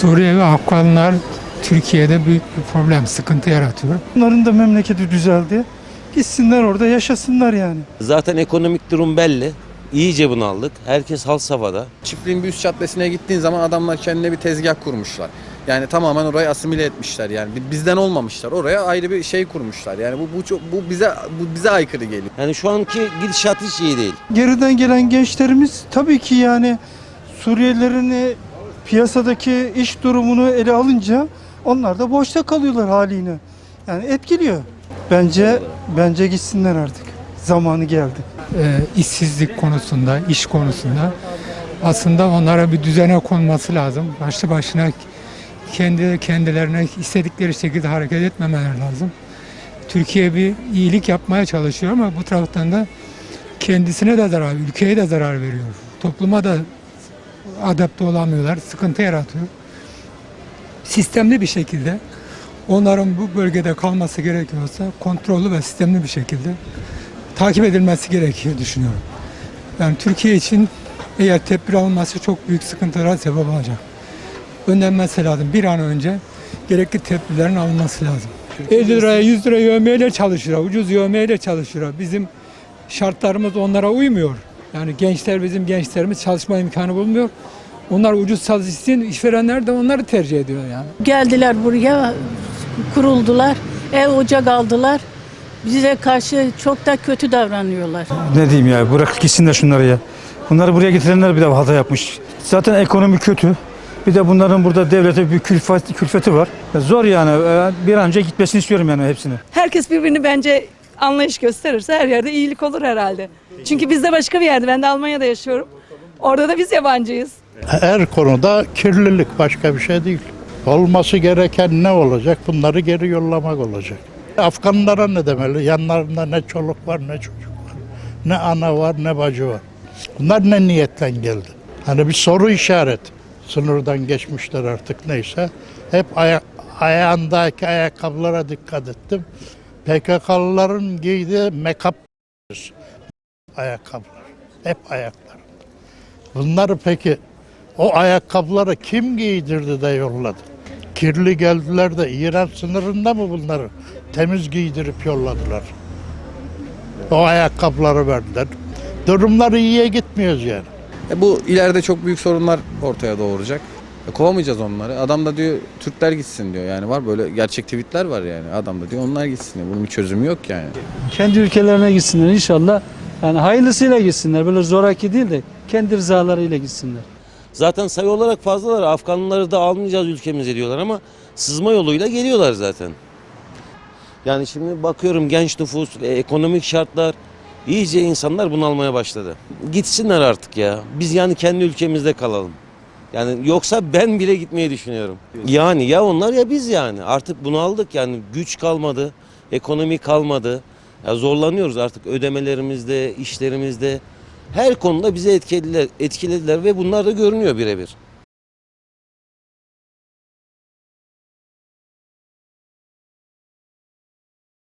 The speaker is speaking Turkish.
Suriye ve Afganlar Türkiye'de büyük bir problem, sıkıntı yaratıyor. Onların da memleketi düzeldi. Gitsinler orada yaşasınlar yani. Zaten ekonomik durum belli. İyice bunaldık. Herkes hal safhada. Çiftliğin bir üst caddesine gittiğin zaman adamlar kendine bir tezgah kurmuşlar. Yani tamamen orayı asimile etmişler yani Bi- bizden olmamışlar. Oraya ayrı bir şey kurmuşlar. Yani bu bu çok bu bize bu bize aykırı geliyor. Yani şu anki gidişat hiç iyi değil. Geriden gelen gençlerimiz tabii ki yani Suriyelilerin e, piyasadaki iş durumunu ele alınca onlar da boşta kalıyorlar haline. Yani etkiliyor. Bence bence gitsinler artık. Zamanı geldi. Ee, işsizlik konusunda, iş konusunda aslında onlara bir düzene konması lazım. Başlı başına kendi kendilerine istedikleri şekilde hareket etmemeleri lazım. Türkiye bir iyilik yapmaya çalışıyor ama bu taraftan da kendisine de zarar, ülkeye de zarar veriyor. Topluma da adapte olamıyorlar, sıkıntı yaratıyor. Sistemli bir şekilde onların bu bölgede kalması gerekiyorsa kontrollü ve sistemli bir şekilde takip edilmesi gerekiyor düşünüyorum. Yani Türkiye için eğer tedbir alınması çok büyük sıkıntılara sebep olacak. Önlenmesi lazım. Bir an önce gerekli tedbirlerin alınması lazım. 50 liraya 100 liraya yövmeyle çalışıyor. Ucuz yövmeyle çalışıyor. Bizim şartlarımız onlara uymuyor. Yani gençler bizim gençlerimiz çalışma imkanı bulmuyor. Onlar ucuz çalışsın, işverenler de onları tercih ediyor yani. Geldiler buraya, kuruldular, ev ocak aldılar. Bize karşı çok da kötü davranıyorlar. Ne diyeyim ya bırak gitsinler şunları ya. Bunları buraya getirenler bir de hata yapmış. Zaten ekonomi kötü. Bir de bunların burada devlete bir külfet, külfeti var. Zor yani. Ee, Bir an önce gitmesini istiyorum yani hepsini. herkes birbirini bence anlayış gösterirse her yerde iyilik olur herhalde. Çünkü biz de başka bir yerde. Ben de Almanya'da yaşıyorum. Orada da biz yabancıyız. Her konuda kirlilik başka bir şey değil. Olması gereken ne olacak? Bunları geri yollamak olacak. Afganlara ne demeli? Yanlarında ne çoluk var ne çocuk var. Ne ana var ne bacı var. Bunlar ne niyetten geldi? Hani bir soru işaret. Sınırdan geçmişler artık neyse. Hep aya- ayağındaki ayakkabılara dikkat ettim. PKK'lıların giydiği mekap ayakkabılar. Hep ayaklar. Bunları peki o ayakkabıları kim giydirdi de yolladı? Kirli geldiler de İran sınırında mı bunları temiz giydirip yolladılar? O ayakkabıları verdiler. Durumları iyiye gitmiyoruz yani. E bu ileride çok büyük sorunlar ortaya doğuracak. E kovamayacağız onları. Adam da diyor Türkler gitsin diyor. Yani var böyle gerçek tweetler var yani. Adam da diyor onlar gitsin diyor. Bunun bir çözümü yok yani. kendi ülkelerine gitsinler inşallah. Yani hayırlısıyla gitsinler. Böyle zoraki değil de kendi rızalarıyla gitsinler. Zaten sayı olarak fazlalar. Afganlıları da almayacağız ülkemize diyorlar ama sızma yoluyla geliyorlar zaten. Yani şimdi bakıyorum genç nüfus, e, ekonomik şartlar iyice insanlar bunalmaya başladı. Gitsinler artık ya. Biz yani kendi ülkemizde kalalım. Yani yoksa ben bile gitmeyi düşünüyorum. Yani ya onlar ya biz yani. Artık bunaldık yani güç kalmadı, ekonomi kalmadı. Ya zorlanıyoruz artık ödemelerimizde, işlerimizde. Her konuda bizi etkilediler, etkilediler ve bunlar da görünüyor birebir.